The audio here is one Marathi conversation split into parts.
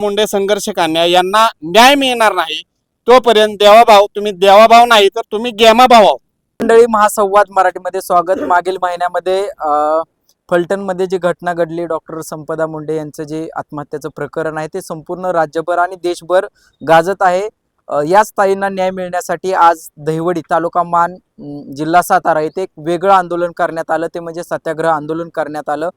मुंडे संघर्षकांना यांना न्याय मिळणार नाही तोपर्यंत देवाभाव तुम्ही देवाभाव नाही तर तुम्ही गेमाभाव मंडळी महासंवाद मराठीमध्ये स्वागत. मागील महिन्यामध्ये फलटणमध्ये जी घटना घडली डॉक्टर संपदा मुंडे यांचं जे आत्महत्याचं प्रकरण आहे ते संपूर्ण राज्यभर आणि देशभर गाजत आहे. याच ताईंना न्याय मिळण्यासाठी आज दहिवडी तालुका मान जिल्हा सातारा येथे एक वेगळं आंदोलन करण्यात आलं. ते म्हणजे सत्याग्रह आंदोलन करण्यात आलं.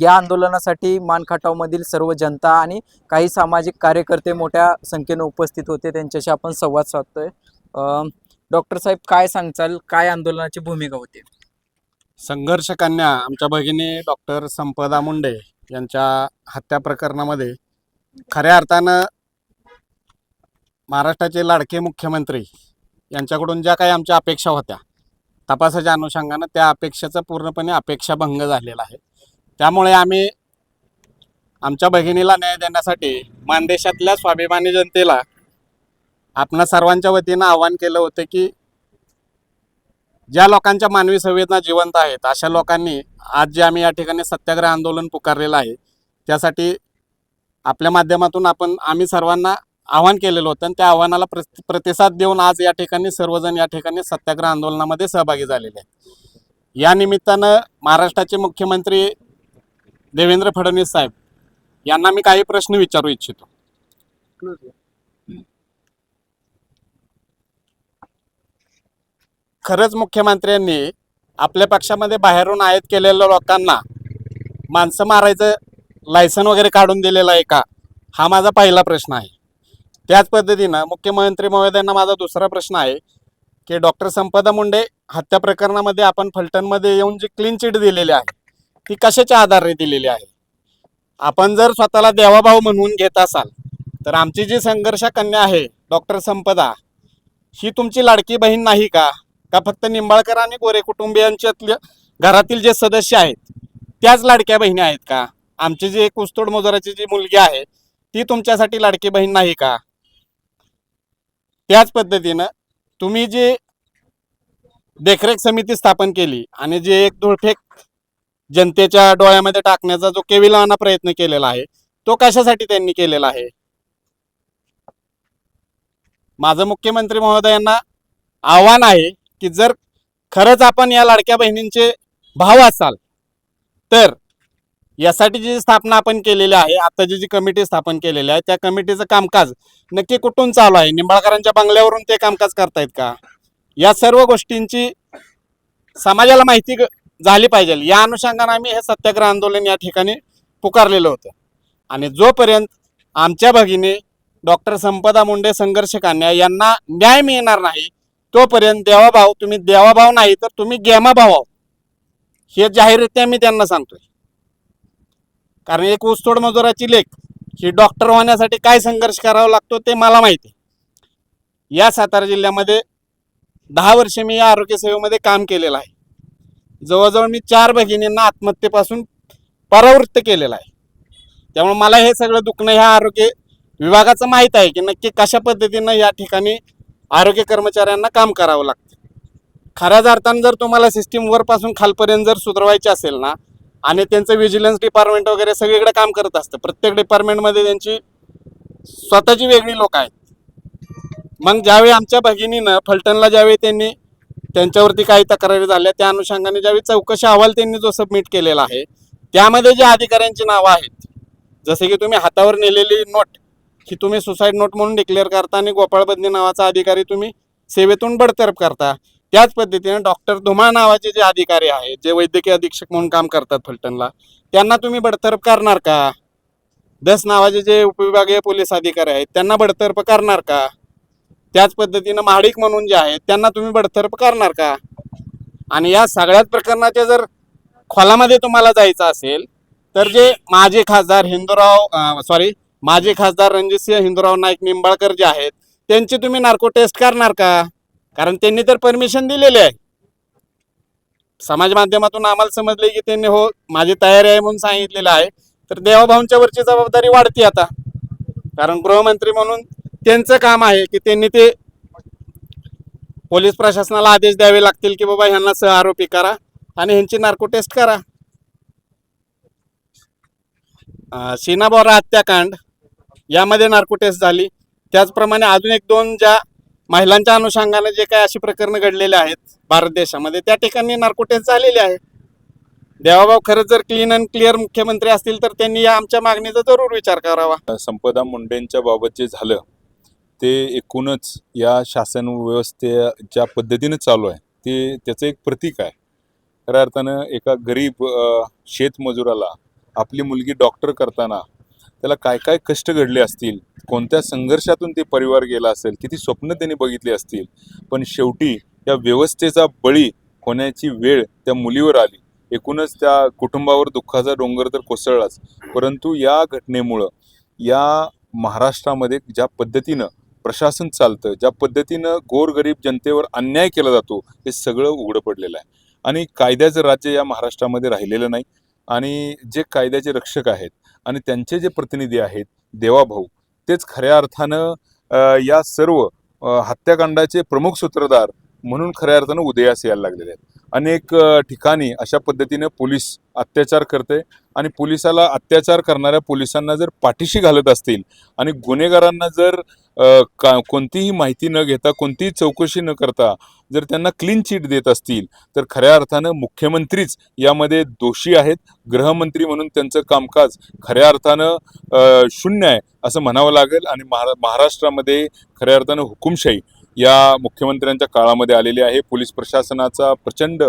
या आंदोलनासाठी मानखटावमधील सर्व जनता आणि काही सामाजिक कार्यकर्ते मोठ्या संख्येने उपस्थित होते. त्यांच्याशी आपण संवाद साधतोय. डॉक्टर साहेब काय सांगचाल काय आंदोलनाची भूमिका होती? संघर्ष कन्या आमच्या भगिनी डॉक्टर संपदा मुंडे यांच्या हत्या प्रकरणामध्ये खऱ्या अर्थानं महाराष्ट्राचे लाडके मुख्यमंत्री यांच्याकडून ज्या काही आमच्या अपेक्षा होत्या तपासाच्या अनुषंगानं त्या अपेक्षेचा पूर्णपणे अपेक्षाभंग झालेला आहे. त्यामुळे आम्ही आमच्या भगिनीला न्याय देण्यासाठी मानदेशातल्या स्वाभिमानी जनतेला आपणा सर्वांच्या वतीनं आवाहन केलं होतं की ज्या लोकांच्या मानवी संवेदना जिवंत आहेत अशा लोकांनी आज जे आम्ही या ठिकाणी सत्याग्रह आंदोलन पुकारलेलं आहे त्यासाठी आपल्या माध्यमातून आपण आम्ही सर्वांना आव्हान केलेलं होतं. आणि त्या आव्हानाला प्र प्रतिसाद देऊन आज या ठिकाणी सर्वजण या ठिकाणी सत्याग्रह आंदोलनामध्ये सहभागी झालेले आहेत. या निमित्तानं महाराष्ट्राचे मुख्यमंत्री देवेंद्र फडणवीस साहेब यांना मी काही प्रश्न विचारू इच्छितो. खरंच मुख्यमंत्र्यांनी आपल्या पक्षामध्ये बाहेरून आयात केलेल्या लोकांना माणसं मारायचं लायसन वगैरे काढून दिलेलं आहे का? हा माझा पहिला प्रश्न आहे. त्याच पद्धतीनं मुख्यमंत्री महोदयांना माझा दुसरा प्रश्न आहे की डॉक्टर संपदा मुंडे हत्या प्रकरणामध्ये आपण फलटणमध्ये येऊन जी क्लीन चिट दिलेली आहे ती कशाच्या आधारे दिलेली आहे? आपण जर स्वतःला देवाभाव म्हणून घेत असाल तर आमची जी संघर्ष कन्या आहे डॉक्टर संपदा ही तुमची लाडकी बहीण नाही का? का फक्त निंबाळकर आणि गोरे कुटुंबियांच्यातल्या घरातील जे सदस्य आहेत त्याच लाडक्या बहिणी आहेत का? आमची जी एक मजुराची जी मुलगी आहे ती तुमच्यासाठी लाडकी बहीण नाही का? त्याच पद्धतीनं तुम्ही जी देखरेख समिती स्थापन केली आणि जे एक धुळफेक जनतेच्या डोळ्यामध्ये टाकण्याचा जो केविलाना प्रयत्न केलेला आहे तो कशासाठी त्यांनी केलेला आहे? माझं मुख्यमंत्री महोदयांना आव्हान आहे की जर खरंच आपण या लाडक्या बहिणींचे भाव असाल तर यासाठी जी स्थापना आपण केलेली आहे आताची जी कमिटी स्थापन केलेली आहे त्या कमिटीचं कामकाज नक्की कुठून चालू आहे? निंबाळकरांच्या बंगल्यावरून ते कामकाज करतायत का? या सर्व गोष्टींची समाजाला माहिती झाली पाहिजे. या अनुषंगाने आम्ही हे सत्याग्रह आंदोलन या ठिकाणी पुकारलेलं होतं. आणि जोपर्यंत आमच्या भगिनी डॉक्टर संपदा मुंडे संघर्षकांना यांना न्याय मिळणार नाही तोपर्यंत देवाभाव तुम्ही देवाभाव नाही तर तुम्ही गेमाभाव आहो हे जाहीररित्या मी त्यांना सांगतोय. कारण एक ऊसतोड मजुराची लेख ही डॉक्टर होण्यासाठी काय संघर्ष करावा लागतो ते मला माहिती आहे. या सातारा जिल्ह्यामध्ये दहा वर्षे मी या आरोग्य सेवेमध्ये काम केलेलं आहे. जवळजवळ मी चार भगिनींना आत्महत्येपासून परावृत्त केलेलं आहे. त्यामुळे मला हे सगळं दुखणं ह्या आरोग्य विभागाचं माहीत आहे की नक्की कशा पद्धतीनं या ठिकाणी आरोग्य कर्मचाऱ्यांना काम करावं लागतं. खऱ्याच अर्थानं जर तुम्हाला सिस्टीम वरपासून खालपर्यंत जर सुधारवायची असेल ना आणि त्यांचं व्हिजिलन्स डिपार्टमेंट वगैरे सगळीकडे काम करत असतं. प्रत्येक डिपार्टमेंटमध्ये त्यांची स्वतःची वेगळी लोक आहेत. मग ज्यावेळी आमच्या भगिनीनं फलटणला ज्यावेळी त्यांनी त्यांच्यावरती काही तक्रारी झाल्या त्या अनुषंगाने ज्यावेळी चौकशी अहवाल त्यांनी जो सबमिट केलेला आहे त्यामध्ये ज्या अधिकाऱ्यांची नावं आहेत जसे की तुम्ही हातावर नेलेली नोट ही तुम्ही सुसाईड नोट म्हणून डिक्लेअर करता आणि गोपाळ बदनी नावाचा अधिकारी तुम्ही सेवेतून बडतर्फ करता त्याच पद्धतीने डॉक्टर धुमा नावाचे जे अधिकारी आहेत जे वैद्यकीय अधीक्षक म्हणून काम करतात फलटणला त्यांना तुम्ही बडतर्फ करणार का? दस नावाचे जे उपविभागीय पोलीस अधिकारी आहेत त्यांना बडतर्फ करणार का? त्याच पद्धतीनं महाडिक म्हणून जे आहेत त्यांना तुम्ही बडतर्फ करणार का? आणि या सगळ्याच प्रकरणाच्या जर खोलामध्ये तुम्हाला जायचं असेल तर जे माजी खासदार हिंदूराव सॉरी माजी खासदार रणजितसिंह हिंदूराव नाईक निंबाळकर जे आहेत त्यांची तुम्ही नार्को टेस्ट करणार का? कारण त्यांनी तर परमिशन दिलेली आहे. समाज माध्यमातून आम्हाला समजले की त्यांनी हो माझी तयारी आहे म्हणून सांगितलेलं आहे. तर देवाभाऊंच्या वरची जबाबदारी वाढती आता. कारण गृहमंत्री म्हणून त्यांचं काम आहे की त्यांनी ते पोलीस प्रशासनाला आदेश द्यावे लागतील की बाबा ह्यांना सह आरोपी करा आणि ह्यांची नार्को टेस्ट करा. सीना बोरा हत्याकांड यामध्ये नार्को टेस्ट झाली. त्याचप्रमाणे अजून एक दोन ज्या महिलांच्या अनुषंगाने जे काही अशी प्रकरणं घडलेले आहेत भारत देशामध्ये त्या ठिकाणी नार्को झालेले आहे. देवाभाऊ खरंच जर क्लीन अँड क्लिअर मुख्यमंत्री असतील तर त्यांनी या आमच्या मागणीचा जरूर विचार करावा. संपदा मुंडेंच्या बाबत जे झालं ते एकूणच या शासन व्यवस्थे ज्या पद्धतीनं चालू आहे ते त्याचं एक प्रतीक आहे. खऱ्या अर्थानं एका गरीब शेतमजुराला आपली मुलगी डॉक्टर करताना त्याला काय काय कष्ट घडले असतील? कोणत्या संघर्षातून ते परिवार गेला असेल? किती स्वप्न त्यांनी बघितली असतील? पण शेवटी या व्यवस्थेचा बळी होण्याची वेळ त्या मुलीवर आली. एकूणच त्या कुटुंबावर दुःखाचा डोंगर तर कोसळलाच. परंतु या घटनेमुळं या महाराष्ट्रामध्ये ज्या पद्धतीनं प्रशासन चालतं ज्या पद्धतीनं गोरगरीब जनतेवर अन्याय केला जातो हे सगळं उघडं पडलेलं आहे. आणि कायद्याचं राज्य या महाराष्ट्रामध्ये राहिलेलं नाही. आणि जे कायद्याचे रक्षक आहेत आणि त्यांचे जे प्रतिनिधी आहेत देवाभाऊ तेच खऱ्या अर्थानं या सर्व हत्याकांडाचे प्रमुख सूत्रधार म्हणून खऱ्या अर्थानं उदयास यायला लागलेले आहेत. अनेक ठिकाणी अशा पद्धतीने पोलीस अत्याचार करते आणि पोलिसाला अत्याचार करणाऱ्या पोलिसांना जर पाठीशी घालत असतील आणि गुन्हेगारांना जर का कोणतीही माहिती न घेता कोणतीही चौकशी न करता जर त्यांना क्लीन चिट देत असतील तर खऱ्या अर्थानं मुख्यमंत्रीच यामध्ये दोषी आहेत. गृहमंत्री म्हणून त्यांचं कामकाज खऱ्या अर्थानं शून्य आहे असं म्हणावं लागेल आणि महारा महाराष्ट्रामध्ये खऱ्या अर्थानं हुकुमशाही या मुख्यमंत्र्यांच्या काळामध्ये आलेली आहे. पोलीस प्रशासनाचा प्रचंड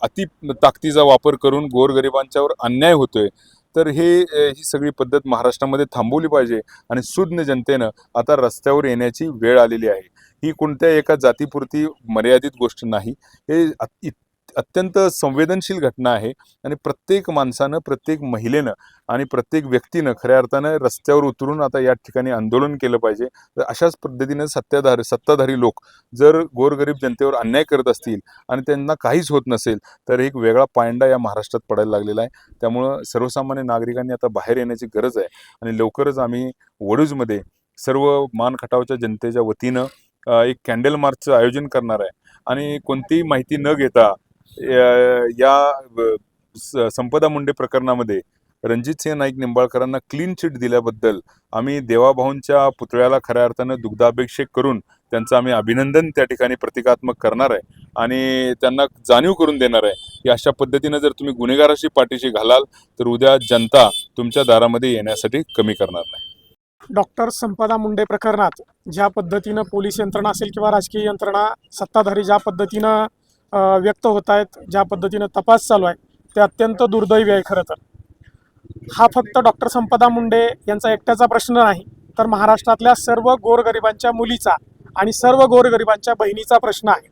अति ताकदीचा वापर करून गोरगरिबांच्यावर अन्याय होतोय. तर हे ही सगळी पद्धत महाराष्ट्रामध्ये थांबवली पाहिजे आणि सुज्ञ जनतेनं आता रस्त्यावर येण्याची वेळ आलेली आहे. ही कोणत्या एका जातीपुरती मर्यादित गोष्ट नाही. हे इत- अत्यंत संवेदनशील घटना आहे आणि प्रत्येक माणसानं प्रत्येक महिलेनं आणि प्रत्येक व्यक्तीनं खऱ्या अर्थानं रस्त्यावर उतरून आता या ठिकाणी आंदोलन केलं पाहिजे. तर अशाच पद्धतीनं सत्ताधारी सत्ताधारी लोक जर गोरगरीब जनतेवर अन्याय करत असतील आणि त्यांना काहीच होत नसेल तर एक वेगळा पायंडा या महाराष्ट्रात पडायला लागलेला आहे. त्यामुळं सर्वसामान्य नागरिकांनी आता बाहेर येण्याची गरज आहे आणि लवकरच आम्ही वडूजमध्ये सर्व मान खटावच्या जनतेच्या वतीनं एक कॅन्डल मार्चचं आयोजन करणार आहे. आणि कोणतीही माहिती न घेता या स- संपदा मुंडे प्रकरणामध्ये रणजित सिंह नाईक निंबाळकरांना क्लीन चिट दिल्याबद्दल आम्ही देवाभाऊंच्या पुतळ्याला खऱ्या अर्थानं दुग्धाभिषेक करून त्यांचं आम्ही अभिनंदन त्या ठिकाणी प्रतिकात्मक करणार आहे आणि त्यांना जाणीव करून देणार आहे. की अशा पद्धतीनं जर तुम्ही गुन्हेगाराशी पाठीशी घालाल तर उद्या जनता तुमच्या दारामध्ये येण्यासाठी कमी करणार नाही. डॉक्टर संपदा मुंडे प्रकरणात ज्या पद्धतीनं पोलीस यंत्रणा असेल किंवा राजकीय यंत्रणा सत्ताधारी ज्या पद्धतीनं व्यक्त होत आहेत ज्या पद्धतीनं तपास चालू आहे ते अत्यंत दुर्दैवी आहे खरं तर. हा फक्त डॉक्टर संपदा मुंडे यांचा एकट्याचा प्रश्न नाही तर महाराष्ट्रातल्या सर्व गोरगरिबांच्या मुलीचा आणि सर्व गोरगरिबांच्या बहिणीचा प्रश्न आहे.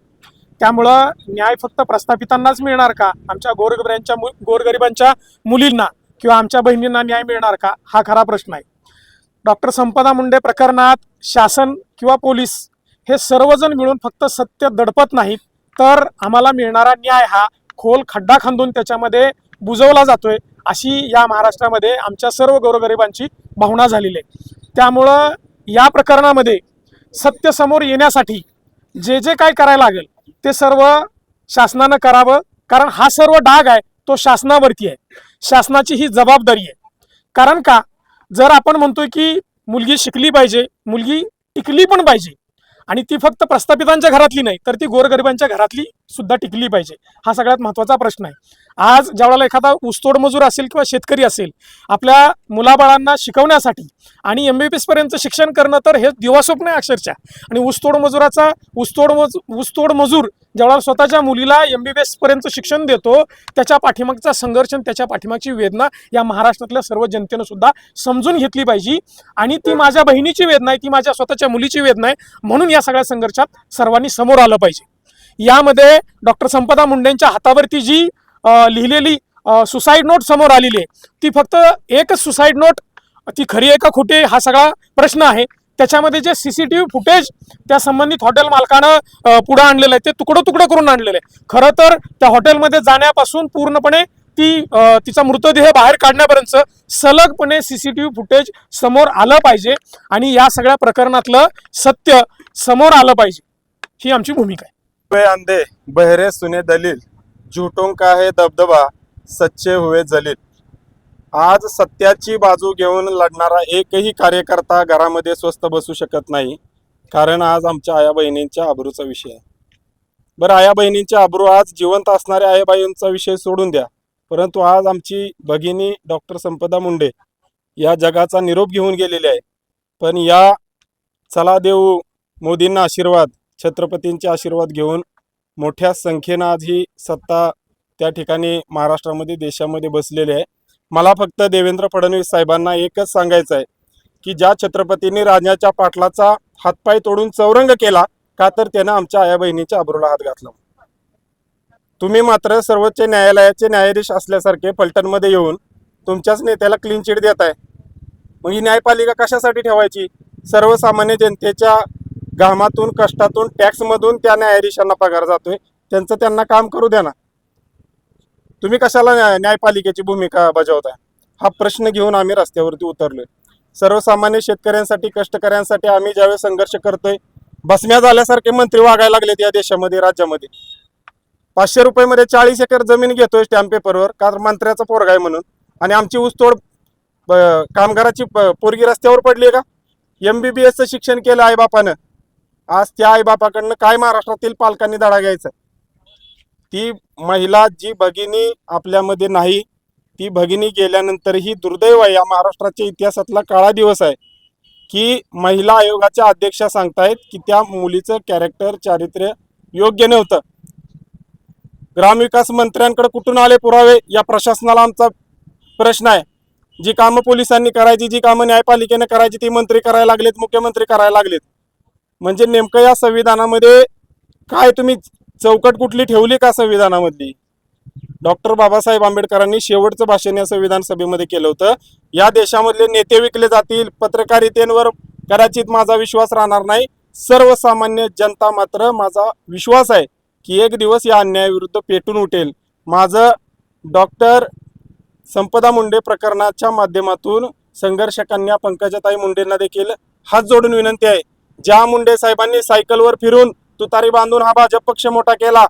त्यामुळं न्याय फक्त प्रस्थापितांनाच मिळणार का? आमच्या गोरगरिबांच्या मु गोरगरिबांच्या मुलींना किंवा आमच्या बहिणींना न्याय मिळणार का? हा खरा प्रश्न आहे. डॉक्टर संपदा मुंडे प्रकरणात शासन किंवा पोलीस हे सर्वजण मिळून फक्त सत्य दडपत नाहीत तर आम्हाला मिळणारा न्याय हा खोल खड्डा खांदून त्याच्यामध्ये बुजवला जातोय अशी या महाराष्ट्रामध्ये आमच्या सर्व गोरगरिबांची भावना झालेली आहे. त्यामुळं या प्रकरणामध्ये सत्य समोर येण्यासाठी जे जे काय करायला लागेल ते सर्व शासनानं करावं कारण हा सर्व डाग आहे तो शासनावरती आहे. शासनाची ही जबाबदारी आहे. कारण का? जर आपण म्हणतोय की मुलगी शिकली पाहिजे मुलगी टिकली पण पाहिजे आणि ती फक्त प्रस्थापितांच्या घरातली नाही तर ती गोरगरिबांच्या घरातली सुद्धा टिकली पाहिजे. हा सगळ्यात महत्त्वाचा प्रश्न आहे. आज ज्यावेळेला एखादा ऊसतोड मजूर असेल किंवा शेतकरी असेल आपल्या मुलाबाळांना शिकवण्यासाठी आणि एम बी बी एसपर्यंत शिक्षण करणं तर हे दिवास्वप्न आहे अक्षरशः. आणि ऊसतोड मजुराचा ऊसतोड मज ऊसतोड मजूर ज्यावेळेला स्वतःच्या मुलीला एम बी बी एसपर्यंत शिक्षण देतो त्याच्या पाठीमागचा संघर्ष आणि त्याच्या पाठीमागची वेदना या महाराष्ट्रातल्या सर्व जनतेनं सुद्धा समजून घेतली पाहिजे. आणि ती माझ्या बहिणीची वेदना आहे ती माझ्या स्वतःच्या मुलीची वेदना आहे म्हणून या सगळ्या संघर्षात सर्वांनी समोर आलं पाहिजे. यामध्ये डॉक्टर संपदा मुंडेंच्या हातावरती जी लिहिलेली सुसाईड नोट समोर आलेली आहे. ती फक्त एकच सुसाईड नोट ती खरी आहे का खोटी आहे हा सगळा प्रश्न आहे. त्याच्यामध्ये जे C C T V footage त्या संबंधित हॉटेल मालकानं पुढं आणलेलं आहे. ते तुकडं तुकडं करून आणलेलं आहे. खरं तर त्या हॉटेलमध्ये जाण्यापासून पूर्णपणे ती तिचा मृतदेह बाहेर काढण्यापर्यंत सलगपणे C C T V footage समोर आलं पाहिजे. आणि या सगळ्या प्रकरणातलं सत्य समोर आलं पाहिजे. ही आमची भूमिका आहे. हुए अंधे बहरे सुने दलील. झुटों का है दबदबा सच्चे हुए जलील. आज सत्याची बाजू घेऊन लढणारा एकही कार्यकर्ता घरामध्ये स्वस्त बसू शकत नाही कारण आज आमच्या आया बहिणींच्या आबरूचा विषय आहे. बरं आया बहिणींच्या आबरू आज जिवंत असणाऱ्या आयाबाईंचा विषय सोडून द्या परंतु आज आमची भगिनी डॉक्टर संपदा मुंडे या जगाचा निरोप घेऊन गेलेले आहे. पण या चला देऊ मोदींना आशीर्वाद छत्रपतींचे आशीर्वाद घेऊन मोठ्या संख्येनं आज ही सत्ता त्या ठिकाणी महाराष्ट्रामध्ये देशामध्ये बसलेली आहे. मला फक्त देवेंद्र फडणवीस साहेबांना एकच सांगायचं आहे की ज्या छत्रपतींनी राजाच्या पाटलाचा हातपाय तोडून चौरंग केला का तर त्यानं आमच्या आया बहिणीच्या अब्रूला हात घातला. तुम्ही मात्र सर्वोच्च न्यायालयाचे न्यायाधीश असल्यासारखे फलटणमध्ये येऊन तुमच्याच नेत्याला क्लीन चिट देत आहे मग ही न्यायपालिका कशासाठी ठेवायची? सर्वसामान्य जनतेच्या घामातून कष्टातून टॅक्समधून त्या न्यायाधीशांना पगार जातोय. त्यांचं त्यांना काम करू द्या ना. तुम्ही कशाला न्याय- न्यायपालिकेची भूमिका बजावताय? हा प्रश्न घेऊन आम्ही रस्त्यावरती उतरलोय. सर्वसामान्य शेतकऱ्यांसाठी कष्टकऱ्यांसाठी आम्ही ज्यावेळेस संघर्ष करतोय बसम्या झाल्यासारखे मंत्री वागायला लागलेत या देशामध्ये राज्यामध्ये. पाचशे रुपयामध्ये चाळीस एकर जमीन घेतोय स्टॅम्प पेपरवर कारण मंत्र्याचा पोरगा आहे म्हणून. आणि आमची ऊसतोड कामगाराची पोरगी रस्त्यावर पडली आहे का एम बी बी एसचं शिक्षण केलं आईबापानं. आज त्या आईबापाकडनं काय महाराष्ट्रातील पालकांनी धडा घ्यायचा? ती महिला जी भगिनी आपल्यामध्ये नाही ती भगिनी गेल्यानंतरही दुर्दैव आहे. या महाराष्ट्राच्या इतिहासातला काळा दिवस आहे की महिला आयोगाच्या अध्यक्षा सांगतायत की त्या मुलीचं कॅरेक्टर चारित्र्य योग्य नव्हतं. ग्रामविकास मंत्र्यांकडे कुठून आले पुरावे? या प्रशासनाला आमचा प्रश्न आहे. जी कामं पोलिसांनी करायची जी कामं न्यायपालिकेने करायची ती मंत्री करायला लागलेत मुख्यमंत्री करायला लागलेत. म्हणजे नेमकं या संविधानामध्ये काय तुम्ही चौकट कुठली ठेवली का संविधानामधली? डॉक्टर बाबासाहेब आंबेडकरांनी शेवटचं भाषण या संविधान सभेमध्ये केलं होतं. या देशामधले नेते विकले जातील पत्रकारितेवर कदाचित माझा विश्वास राहणार नाही. सर्वसामान्य जनता मात्र माझा विश्वास आहे की एक दिवस या अन्यायाविरुद्ध पेटून उठेल. माझं डॉक्टर संपदा मुंडे प्रकरणाच्या माध्यमातून संघर्षकांना पंकजाताई मुंडेंना देखील हात जोडून विनंती आहे. ज्या मुंडे साहेबांनी सायकलवर फिरून तुतारी बांधून हा भाजप पक्ष मोठा केला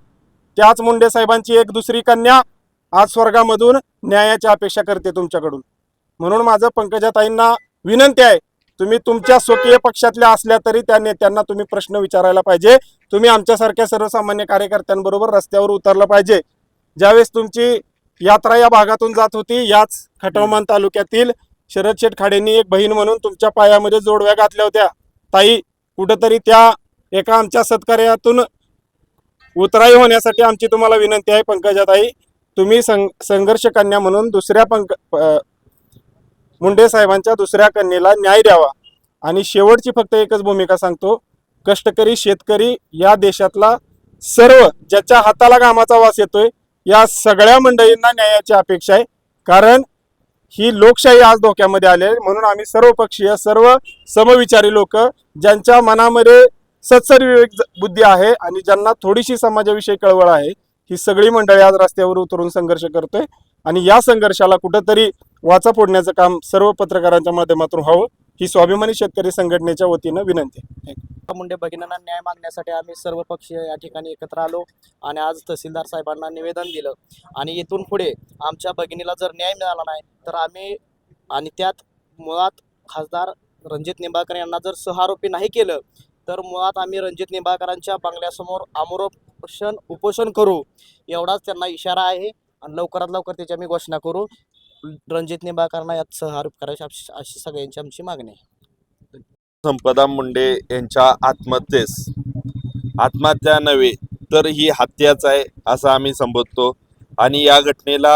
त्याच मुंडे साहेबांची एक दुसरी कन्या आज स्वर्गामधून न्यायाची अपेक्षा करते तुमच्याकडून. म्हणून माझं पंकजाताईंना विनंती आहे तुम्ही तुमच्या स्वकीय पक्षातल्या असल्या तरी त्या नेत्यांना तुम्ही प्रश्न विचारायला पाहिजे. तुम्ही आमच्यासारख्या सर्वसामान्य कार्यकर्त्यांबरोबर रस्त्यावर उतरलं पाहिजे. ज्यावेळेस तुमची यात्रा या भागातून जात होती याच खटवमान तालुक्यातील शरद शेटखाडेंनी एक बहीण म्हणून तुमच्या पायामध्ये जोडव्या घातल्या होत्या. ताई कुठंतरी त्या एका आमच्या सत्कार्यातून उतराई होण्यासाठी आमची तुम्हाला विनंती आहे पंकजाताई. तुम्ही सं संघर्ष कन्या म्हणून दुसऱ्या पंक मुंडे साहेबांच्या दुसऱ्या कन्येला न्याय द्यावा. आणि शेवटची फक्त एकच भूमिका सांगतो. कष्टकरी शेतकरी या देशातला सर्व ज्याच्या हाताला घामाचा वास येतोय या सगळ्या मंडळींना न्यायाची अपेक्षा आहे. कारण ही लोकशाही आज धोक्यामध्ये आली आहे. म्हणून आम्ही सर्वपक्षीय सर्व समविचारी लोक ज्यांच्या मनामध्ये सत्सरविवेक बुद्धी आहे आणि ज्यांना थोडीशी समाजाविषयी कळवळ आहे ही सगळी मंडळी आज रस्त्यावर उतरून संघर्ष करतोय. आणि या संघर्षाला कुठंतरी वाचा फोडण्याचं काम सर्व पत्रकारांच्या माध्यमातून व्हावं ही स्वाभिमानी शेतकरी संघटनेच्या वतीनं विनंती आहे. मुंडे भगिनींना न्याय मागण्यासाठी आम्ही सर्व पक्षीय या ठिकाणी एकत्र आलो आणि आज तहसीलदार साहेबांना निवेदन दिलं. आणि इथून पुढे आमच्या भगिनीला जर न्याय मिळाला नाही तर आम्ही आणि त्यात मुळात खासदार रणजित निंबाळकर यांना जर सहारोपी नाही केलं तर मुळात आम्ही रणजित निंबाळकरांच्या बंगल्यासमोर आमरोपोषण उपोषण करू एवढाच त्यांना इशारा आहे आणि लवकरात लवकर त्याची आम्ही घोषणा करू. रणजित निंबाळकरांना यात सहारोप करायची अशी अशी सगळ्यांची आमची मागणी आहे. संपदा मुंडे यांच्या आत्महत्येस. आत्महत्या नव्हे तर ही हत्याच आहे असं आम्ही संबोधतो. आणि या घटनेला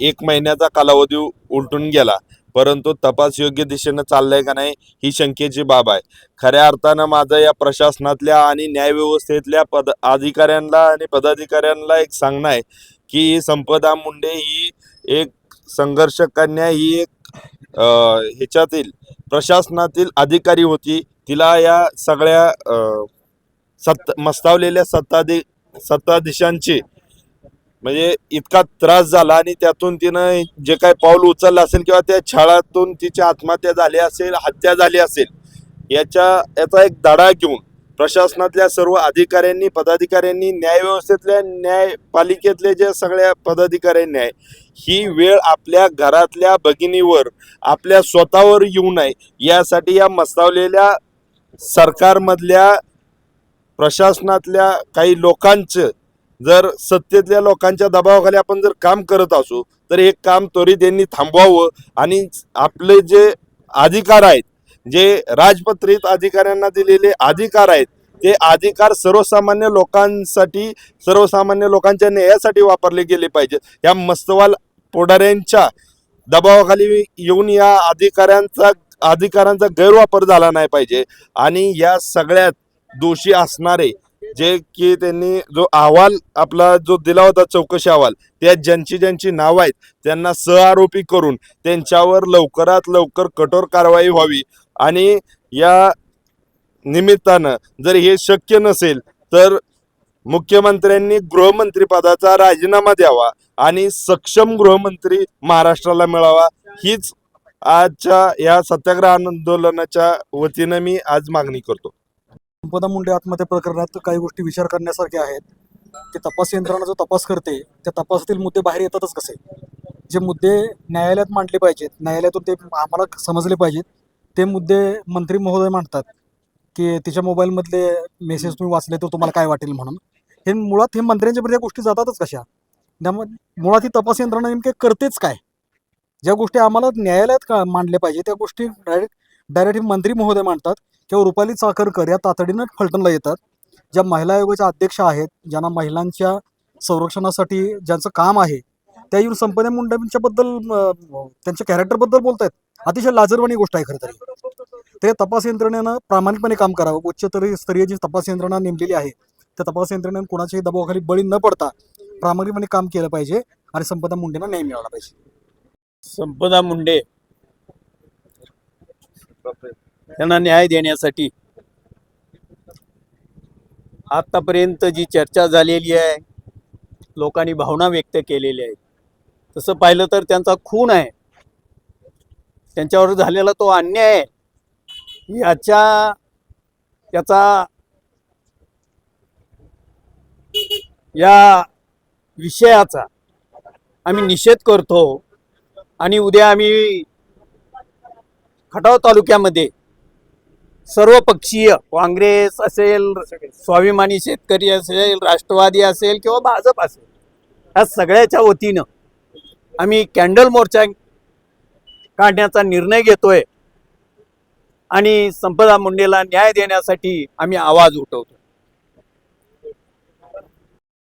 एक महिन्याचा कालावधी उलटून गेला. परंतु तपास योग्य दिशेनं चाललाय का नाही ही शंकेची बाब आहे. खऱ्या अर्थानं माझं या प्रशासनातल्या आणि न्यायव्यवस्थेतल्या पद अधिकाऱ्यांना आणि पदाधिकाऱ्यांना एक सांगणं आहे की संपदा मुंडे ही एक संघर्ष कन्या ही एक ह्याच्यातील प्रशासनातील अधिकारी होती. तिला या सगळ्या सत्ता मस्तावलेल्या सत्ताधी सत्ताधीशांची म्हणजे इतका त्रास झाला आणि त्यातून तिनं जे काही पाऊल उचललं असेल किंवा त्या छळातून तिची आत्महत्या झाली असेल हत्या झाली असेल याच्या याचा एक धडा घेऊन प्रशासनातल्या सर्व अधिकाऱ्यांनी पदाधिकाऱ्यांनी न्यायव्यवस्थेतल्या न्यायपालिकेतले जे सगळ्या पदाधिकाऱ्यांनी आहे ही वेळ आपल्या घरातल्या भगिनीवर आपल्या स्वतःवर येऊ नये यासाठी या मस्तावलेल्या सरकारमधल्या प्रशासनातल्या काही लोकांचं जर सत्तेतल्या लोकांच्या दबावाखाली आपण जर काम करत असू तर हे काम त्वरित यांनी थांबवावं आणि आपले जे अधिकार आहेत जे राजपत्रित अधिकाऱ्यांना दिलेले अधिकार आहेत ते अधिकार सर्वसामान्य लोकांसाठी सर्वसामान्य लोकांच्या न्यायासाठी वापरले गेले पाहिजे या मस्तवाल पुढाऱ्यांच्या दबावाखाली येऊन या अधिकाऱ्यांचा अधिकारांचा गैरवापर झाला नाही पाहिजे. आणि या सगळ्यात दोषी असणारे जे की त्यांनी जो अहवाल आपला जो दिला होता चौकशी अहवाल त्यात ज्यांची ज्यांची नावं आहेत त्यांना सहआरोपी करून त्यांच्यावर लवकरात लवकर कठोर कारवाई व्हावी. आणि या निमित्तानं जर हे शक्य नसेल तर मुख्यमंत्र्यांनी गृहमंत्रीपदाचा राजीनामा द्यावा आणि सक्षम गृहमंत्री महाराष्ट्राला मिळावा. हीच आजच्या या सत्याग्रह आंदोलनाच्या वतीनं मी आज मागणी करतो. संपदा मुंडे आत्महत्या प्रकरणात काही गोष्टी विचार करण्यासारख्या आहेत. ते तपास यंत्रणा जो तपास करते त्या तपासातील मुद्दे बाहेर येतातच कसे? जे मुद्दे न्यायालयात मांडले पाहिजेत न्यायालयातून ते आम्हाला समजले पाहिजेत. ते मुद्दे मंत्री महोदय मांडतात की तिच्या मोबाईलमधले मेसेज तुम्ही वाचले तर तुम्हाला काय वाटेल म्हणून. हे मुळात हे मंत्र्यांच्यापर्यंत या गोष्टी जातातच कशा? त्यामुळे मुळात ही तपास यंत्रणा नेमके करतेच काय? ज्या गोष्टी आम्हाला न्यायालयात का मांडल्या पाहिजे त्या गोष्टी डायरेक्ट डायरेक्ट हे मंत्री महोदय मांडतात. किंवा रुपाली चाकरकर या तातडीनं फलटणला येतात. ज्या महिला आयोगाच्या अध्यक्ष आहेत ज्यांना महिलांच्या संरक्षणासाठी ज्यांचं काम आहे त्या येऊन संपदा मुंडेंच्याबद्दल त्यांच्या कॅरेक्टरबद्दल बोलत आहेत अतिशय लाजरवाणी गोष्ट आहे खरं तरी. ते तपास यंत्रणेनं प्रामाणिकपणे काम करावं. उच्चतरी स्तरीय जी तपास यंत्रणा नेमलेली आहे त्या तपास यंत्रणेनं कोणाच्याही दबावाखाली बळी न पडता प्रामाणिकपणे काम केलं पाहिजे आणि संपदा मुंडेंना न्याय मिळाला पाहिजे. संपदा मुंडे त्यांना न्याय देण्यासाठी आतापर्यंत जी चर्चा झालेली आहे लोकांनी भावना व्यक्त केलेल्या आहेत. तसं पाहिलं तर त्यांचा खून आहे. त्यांच्यावर झालेला तो अन्याय याच्या याचा या विषयाचा आम्ही निषेध करतो. आणि उद्या आम्ही खटाव तालुक्यामध्ये सर्व पक्षीय काँग्रेस असेल स्वाभिमानी शेतकरी असेल राष्ट्रवादी असेल किंवा भाजप असेल ह्या सगळ्याच्या वतीनं आम्ही कॅन्डल मोर्चा काढण्याचा निर्णय घेतोय. आणि संपदा मुंडेला न्याय देण्यासाठी आम्ही आवाज उठवतो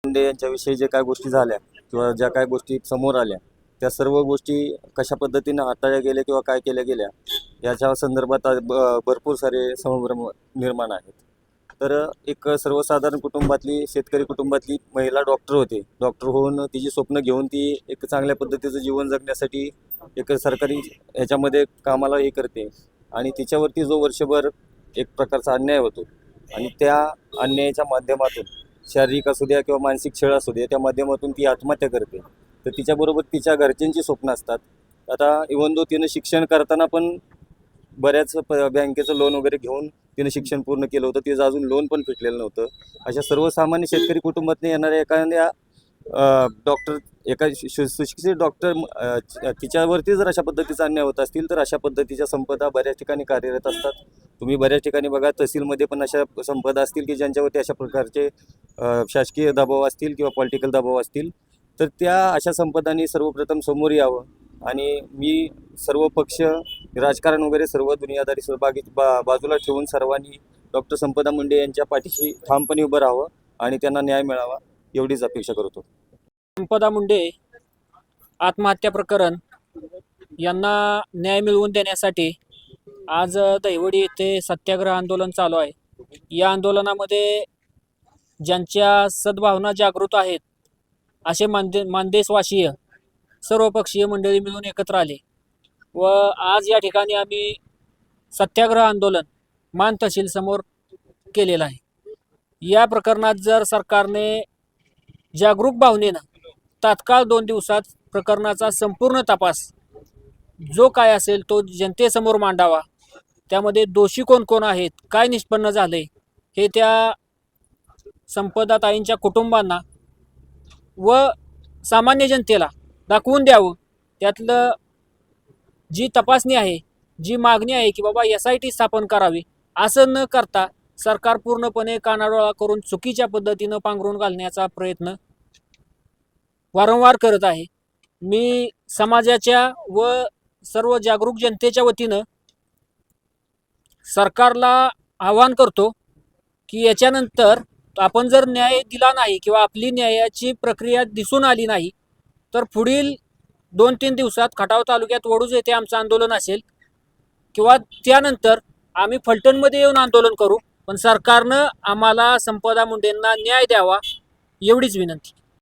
मुंडे यांच्याविषयी जे काय गोष्टी झाल्या किंवा ज्या काय गोष्टी समोर आल्या त्या सर्व गोष्टी कशा पद्धतीने हाताळल्या गेल्या किंवा काय केल्या गेल्या याच्या संदर्भात भरपूर सारे संभ्रम निर्माण आहेत. तर एक सर्वसाधारण कुटुंबातली शेतकरी कुटुंबातली महिला डॉक्टर होते. डॉक्टर होऊन तिची स्वप्न घेऊन ती एक चांगल्या पद्धतीचं जीवन जगण्यासाठी एक सरकारी ह्याच्यामध्ये कामाला हे करते. आणि तिच्यावरती जो वर्षभर एक प्रकारचा अन्याय होतो. आणि त्या अन्यायाच्या माध्यमातून शारीरिक असू द्या किंवा मानसिक छळ असू द्या त्या माध्यमातून ती आत्महत्या करते. तर तिच्याबरोबर तिच्या घरच्यांची स्वप्न असतात. आता इवन दो तिनं शिक्षण करताना पण बऱ्याच प बँकेचं लोन वगैरे घेऊन तिनं शिक्षण पूर्ण केलं होतं. तिचं अजून लोन पण फिटलेलं नव्हतं. अशा सर्वसामान्य शेतकरी कुटुंबातून येणाऱ्या एखाद्या डॉक्टर एका सुशिक्षित डॉक्टर तिच्यावरती जर अशा पद्धतीचा अन्याय होत असतील तर अशा पद्धतीच्या संपदा बऱ्याच ठिकाणी कार्यरत असतात. तुम्ही बऱ्याच ठिकाणी बघा तहसीलमध्ये पण अशा संपदा असतील की ज्यांच्यावरती अशा प्रकारचे शासकीय दबाव असतील किंवा पॉलिटिकल दबाव असतील तर त्या अशा संपदांनी सर्वप्रथम समोर यावं. आणि मी सर्व पक्ष राजकारण वगैरे सर्व दुनियादारी सहभागी बा बाजूला ठेवून सर्वांनी डॉक्टर संपदा मुंडे यांच्या पाठीशी ठामपणे उभं राहावं आणि त्यांना न्याय मिळावा. एवढीच अपेक्षा करतो. संपदा मुंडे आत्महत्या प्रकरण यांना न्याय मिळवून देण्यासाठी आज दैवडी येथे सत्याग्रह आंदोलन चालू आहे. या आंदोलनामध्ये ज्यांच्या सद्भावना जागृत आहेत असे मानदे मानदेशवासीय सर्वपक्षीय मंडळी मिळून एकत्र आले व आज या ठिकाणी आम्ही सत्याग्रह आंदोलन मान तहसील समोर केलेलं आहे. या प्रकरणात जर सरकारने जागरूक भावनेनं तात्काळ दोन दिवसात प्रकरणाचा संपूर्ण तपास जो काय असेल तो जनतेसमोर मांडावा. त्यामध्ये दोषी कोण कोण आहेत काय निष्पन्न झाले हे त्या संपदाताईंच्या कुटुंबांना व सामान्य जनतेला दाखवून द्यावं. त्यातलं जी तपासणी आहे जी मागणी आहे की बाबा एस आय टी स्थापन करावी असं न करता सरकार पूर्णपणे कानाडोळा करून चुकीच्या पद्धतीनं पांघरून घालण्याचा प्रयत्न वारंवार करत आहे. मी समाजाच्या व सर्व जागरूक जनतेच्या वतीनं सरकारला आवाहन करतो की याच्यानंतर आपण जर न्याय दिला नाही किंवा आपली न्यायाची प्रक्रिया दिसून आली नाही तर पुढील दोन तीन दिवसात खटाव तालुक्यात वडूज येथे आमचं आंदोलन असेल किंवा त्यानंतर आम्ही फलटणमध्ये येऊन आंदोलन करू. पण सरकारनं आम्हाला संपदा मुंडेंना न्याय द्यावा एवढीच विनंती.